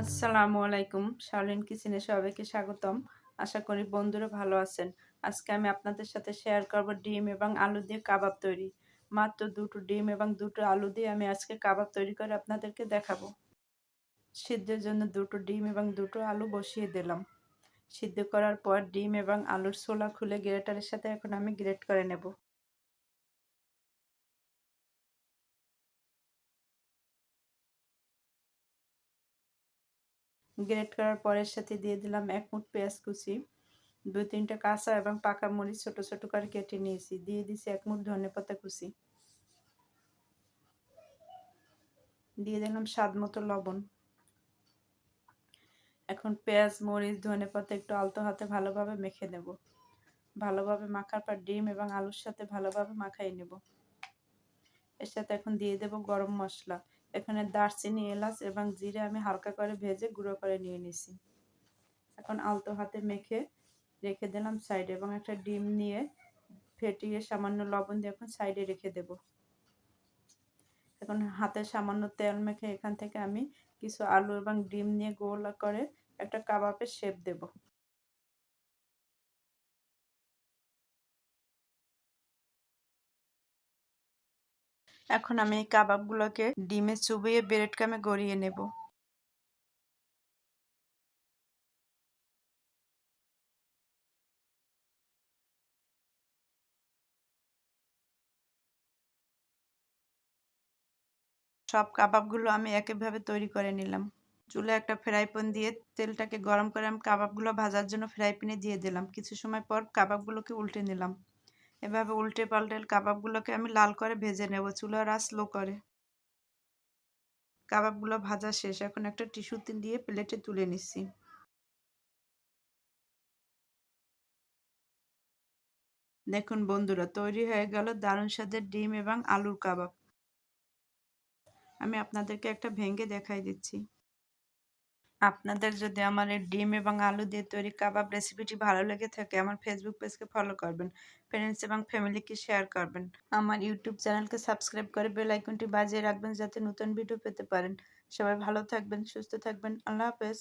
আসসালামু আলাইকুম শাওলিন কিচেনে সবাইকে স্বাগতম। আশা করি বন্ধুরা ভালো আছেন। আজকে আমি আপনাদের সাথে শেয়ার করব ডিম এবং আলু দিয়ে কাবাব তৈরি। মাত্র দুটো ডিম এবং দুটো আলু দিয়ে আমি আজকে কাবাব তৈরি করে আপনাদেরকে দেখাবো। সিদ্ধের জন্য দুটো ডিম এবং দুটো আলু বসিয়ে দিলাম। সিদ্ধ করার পর ডিম এবং আলুর ছোলা খুলে গ্রেটারের সাথে এখন আমি গ্রেট করে নেব। গ্রেট করার পরের সাথে দিয়ে দিলাম এক মুঠ পেঁয়াজ কুচি, দুই তিনটা কাঁচা এবং পাকা মরিচ ছোট ছোট করে কেটে নিয়েছি, দিয়ে দিছি এক মুঠ ধনে পাতা কুচি। দিয়ে দিলাম স্বাদ মতো লবণ। এখন পেঁয়াজ, মরিচ, ধনে পাতা একটু আলতো হাতে ভালোভাবে মেখে নেব। ভালোভাবে মাখার পর ডিম এবং আলুর সাথে ভালোভাবে মাখাই নেব। এর সাথে এখন দিয়ে দেব গরম মশলা। এখানে দারচিনি, এলাচ এবং জিরে আমি হালকা করে ভেজে গুঁড়ো করে নিয়ে নিছি। এখন আলতো হাতে মেখে রেখে দিলাম সাইডে এবং একটা ডিম নিয়ে ফেটিয়ে সামান্য লবণ দিয়ে এখন সাইডে রেখে দেব। এখন হাতে সামান্য তেল মেখে এখান থেকে আমি কিছু আলু এবং ডিম নিয়ে গোল করে একটা কাবাবের শেপ দেব। এখন আমি এই কাবাবগুলোকে ডিমে চুবিয়ে ব্রেড কামে গড়িয়ে নেব। সব কাবাবগুলো আমি একইভাবে তৈরি করে নিলাম। চুলে একটা ফ্রাই প্যান দিয়ে তেলটাকে গরম করে আমি কাবাবগুলো ভাজার জন্য ফ্রাই প্যানে দিয়ে দিলাম। কিছু সময় পর কাবাবগুলোকে উল্টে নিলাম। এভাবে উল্টে পাল্টে কাবাবগুলোকে আমি লাল করে ভেজে নেব, চুলার আঁচ লো করে। কাবাবগুলো ভাজা শেষ, এখন একটা টিস্যুতে দিয়ে প্লেটে তুলে নিচ্ছি। দেখুন বন্ধুরা, তৈরি হয়ে গেল দারুণ স্বাদের ডিম এবং আলুর কাবাব। আমি আপনাদেরকে একটা ভেঙে দেখাই দিচ্ছি। আপনাদের যদি আমার এই ডিম এবং আলু দিয়ে তৈরি কাবাব রেসিপিটি ভালো লেগে থাকে, আমার ফেসবুক পেজকে ফলো করবেন। ফ্রেন্ডস এবং ফ্যামিলিকে শেয়ার করবেন। আমার ইউটিউব চ্যানেলকে সাবস্ক্রাইব করে বেল আইকনটি বাজিয়ে রাখবেন, যাতে নতুন ভিডিও পেতে পারেন। সবাই ভালো থাকবেন, সুস্থ থাকবেন। আল্লাহ হাফেজ।